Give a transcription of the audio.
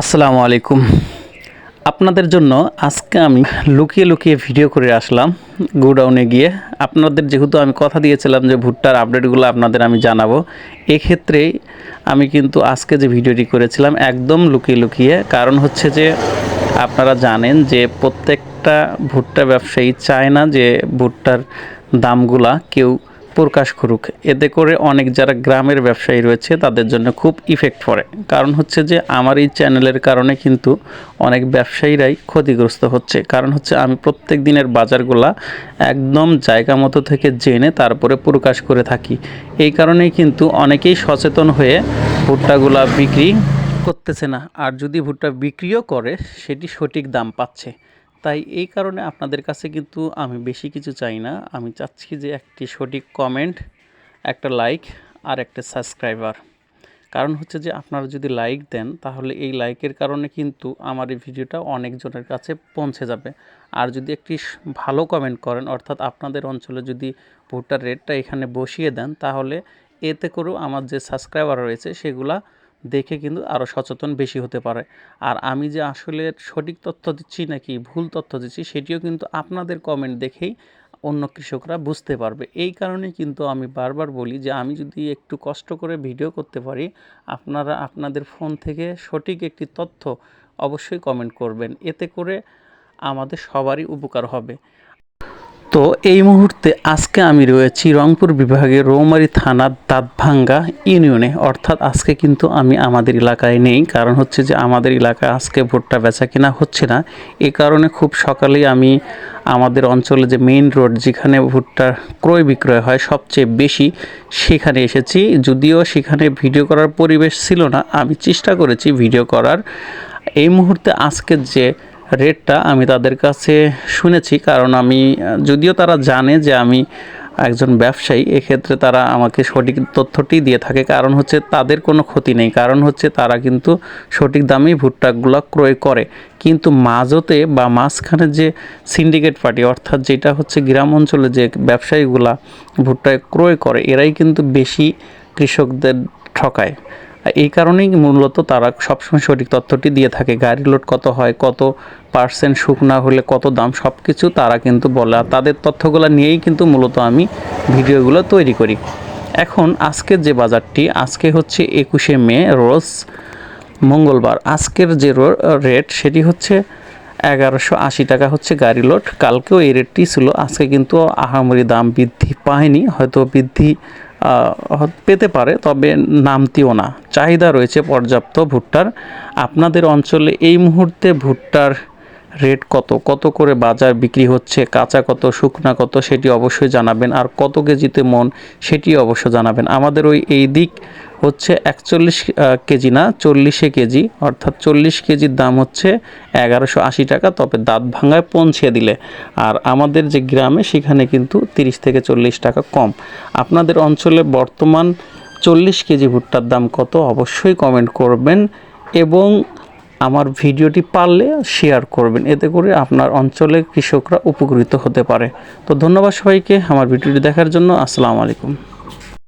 আসসালামু আলাইকুম। আপনাদের জন্য আজকে আমি লুকিয়ে লুকিয়ে ভিডিও করে আসলাম গোডাউনে গিয়ে। আপনাদের যেহেতু আমি কথা দিয়েছিলাম যে ভুট্টার আপডেটগুলো আপনাদের আমি জানাব এক্ষেত্রেই আমি কিন্তু আজকে যে ভিডিওটি করেছিলাম একদম লুকিয়ে লুকিয়ে, কারণ হচ্ছে যে আপনারা জানেন যে প্রত্যেকটা ভুট্টা ব্যবসায়ী চায় না যে ভুট্টার দামগুলা কেউ প্রকাশ করুক। এতে করে অনেক যারা গ্রামের ব্যবসায়ী রয়েছে, তাদের জন্য খুব ইফেক্ট পড়ে। কারণ হচ্ছে যে, আমার এই চ্যানেলের কারণে কিন্তু অনেক ব্যবসায়ীরাই ক্ষতিগ্রস্ত হচ্ছে। কারণ হচ্ছে আমি প্রত্যেক দিনের বাজারগুলা একদম জায়গা মতো থেকে জেনে তারপরে প্রকাশ করে থাকি। এই কারণেই কিন্তু অনেকেই সচেতন হয়ে ভুট্টাগুলা বিক্রি করতেছে না। আর যদি ভুট্টা বিক্রিও করে, সেটি সঠিক দাম পাচ্ছে। তাই এই কারণে আপনাদের কাছে কিন্তু আমি বেশি কিছু চাই না। আমি চাচ্ছি যে একটি সঠিক কমেন্ট একটা লাইক আর একটা সাবস্ক্রাইবার কারণ হচ্ছে যে আপনারা যদি লাইক দেন, তাহলে এই লাইকের কারণে কিন্তু আমার এই ভিডিওটা অনেকজনের কাছে পৌঁছে যাবে। আর যদি একটি ভালো কমেন্ট করেন, অর্থাৎ আপনাদের অঞ্চলে যদি ভোটার রেটটা এখানে বসিয়ে দেন, তাহলে এতে করেও আমার যে সাবস্ক্রাইবার রয়েছে, সেগুলা দেখে কিন্তু আরও সচেতন বেশি হতে পারে। আর আমি যে আসলে সঠিক তথ্য দিচ্ছি নাকি ভুল তথ্য দিচ্ছি, সেটিও কিন্তু আপনাদের কমেন্ট দেখেই অন্য কৃষকরা বুঝতে পারবে। এই কারণে কিন্তু আমি বারবার বলি যে, আমি যদি একটু কষ্ট করে ভিডিও করতে পারি, আপনারা আপনাদের ফোন থেকে সঠিক একটি তথ্য অবশ্যই কমেন্ট করবেন। এতে করে আমাদের সবারই উপকার হবে। তো এই মুহূর্তে আজকে আমি রয়েছি রংপুর বিভাগের রৌমারী থানার দাঁতভাঙ্গা ইউনিয়নে। অর্থাৎ আজকে কিন্তু আমি আমাদের এলাকায় নেই, কারণ হচ্ছে যে আমাদের এলাকায় আজকে ভুট্টা বেচা কেনা হচ্ছে না। এ কারণে খুব সকালেই আমি আমাদের অঞ্চলে যে মেইন রোড যেখানে ভুট্টা ক্রয় বিক্রয় হয় সবচেয়ে বেশি, সেখানে এসেছি। যদিও সেখানে ভিডিও করার পরিবেশ ছিল না, আমি চেষ্টা করেছি ভিডিও করার। এই মুহূর্তে আজকের যে রেটটা আমি তাদের কাছে শুনেছি, কারণ আমি, যদিও তারা জানে যে আমি একজন ব্যবসায়ী, এক্ষেত্রে তারা আমাকে সঠিক তথ্যটি দিয়ে থাকে। কারণ হচ্ছে তাদের কোনো ক্ষতি নেই, কারণ হচ্ছে তারা কিন্তু সঠিক দামেই ভুট্টাগুলো ক্রয় করে। কিন্তু মাঝতে বা মাঝখানে যে সিন্ডিকেট পার্টি, অর্থাৎ যেটা হচ্ছে গ্রাম অঞ্চলে যে ব্যবসায়ীগুলা ভুট্টা ক্রয় করে, এরাই কিন্তু বেশি কৃষকদের ঠকায়। এই কারণেই মূলত তারা সবসময় সঠিক তথ্যটি দিয়ে থাকে, গাড়ি লোড কত হয়, কত পার্সেন্ট শুকনা হলে কত দাম সব কিছু তারা কিন্তু বলে। আর তাদের তথ্যগুলো নিয়েই কিন্তু মূলত আমি ভিডিওগুলো তৈরি করি। এখন আজকের যে বাজারটি, আজকে হচ্ছে একুশে মে, রোজ মঙ্গলবার। আজকের যে রেট সেটি হচ্ছে এগারোশো আশি টাকা হচ্ছে গাড়ি লোড। কালকেও এই রেটটি ছিল, আজকে কিন্তু আহামরি দাম বৃদ্ধি পায়নি, হয়তো বৃদ্ধি পেতে পারে তবে নামতিও না। চাহিদা রয়েছে পর্যাপ্ত ভুট্টার। আপনাদের অঞ্চলে এই মুহূর্তে ভুট্টার রেট কত? কত করে বাজার বিক্রি হচ্ছে? কাঁচা কত, শুকনা কত? সেটি অবশ্যই জানাবেন। আর কত কেজিতে মন সেটি অবশ্য জানাবেন। আমাদের ওই, এই দিক হচ্ছে একচল্লিশ কেজি না? চল্লিশে কেজি। অর্থাৎ চল্লিশ কেজির দাম হচ্ছে এগারোশো আশি টাকা। তবে দাঁত ভাঙায় পৌঁছে দিলে। আর আমাদের যে গ্রামে, সেখানে কিন্তু তিরিশ থেকে চল্লিশ টাকা কম। আপনাদের অঞ্চলে বর্তমান চল্লিশ কেজি ভুট্টার দাম কত? অবশ্যই কমেন্ট করবেন। এবং আমার ভিডিওটি পারলে শেয়ার করবেন। এতে করে আপনার অঞ্চলে কৃষকরা উপকৃত হতে পারে। তো ধন্যবাদ সবাইকে আমার ভিডিওটি দেখার জন্য। আসসালামু আলাইকুম।